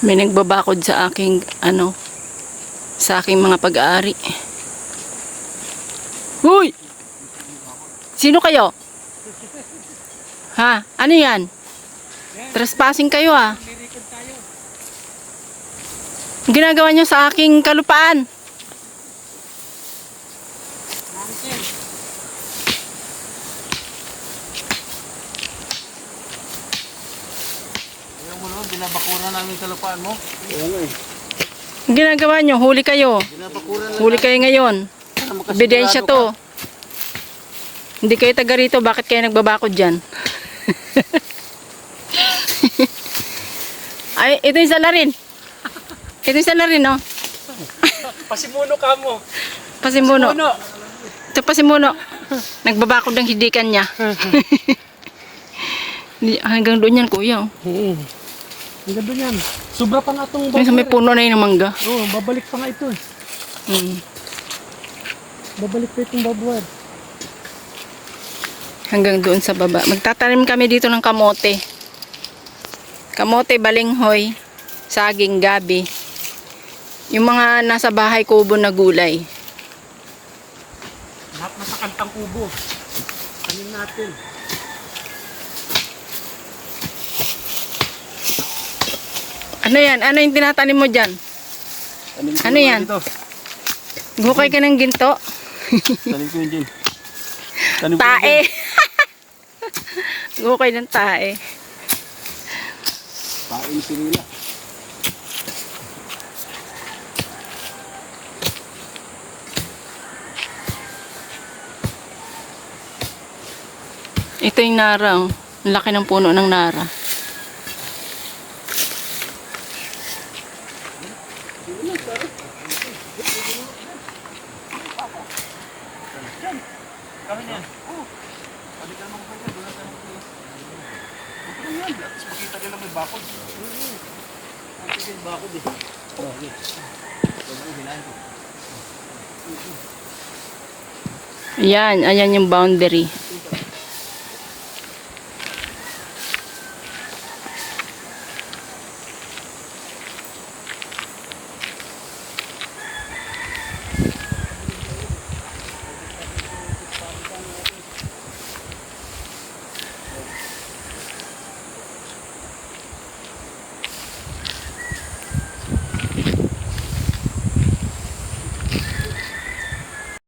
May nagbabakod sa aking, ano, sa aking mga pag-aari. Huy! Sino kayo? Ha? Ano yan? Trespassing kayo. Ang ginagawa nyo sa aking kalupaan. Naman, binabakuran namin sa lupaan mo. Oo nga eh. Ginagawa nyo, huli kayo. Binabakuran lang. Huli kayo ngayon. Ebidensya ka. to. Hindi kayo taga rito, bakit kayo nagbabakod dyan? Ay, ito yung salarin. Ito yung salarin, no? Pasimuno ka mo. Pasimuno. Ito pasimuno. Nagbabakod ng hidikan niya. Hanggang doon yan, kuya. Oo. Ang ganda yan. Sobra pa nga itong Yung sa may puno na yun ng mangga. Oo, babalik pa nga ito eh. Mm. Babalik pa itong babuwer. Hanggang doon sa baba. Magtatanim kami dito ng kamote. Kamote, balinghoy, saging, gabi. Yung mga nasa bahay kubo na gulay. Lahat nasa kantang kubo. Kanin natin. Ano yan? Ano yung tinatanim mo dyan? Tanim Ano yan? Dito. Gukay ka ng ginto? Tanim ko yun dyan. Tanim Tae. Gukay ng tae. Tae ni Sirila. Ito yung nara. Oh. Ang laki ng puno ng nara. Kami yan. Oo. Pwede ka naman pwede. Doon natin ang lang least makita nila may bakod. Oo. Makita yung bakod eh. Okay. Pwede ko hinahin ko. Yan, ayan yung boundary.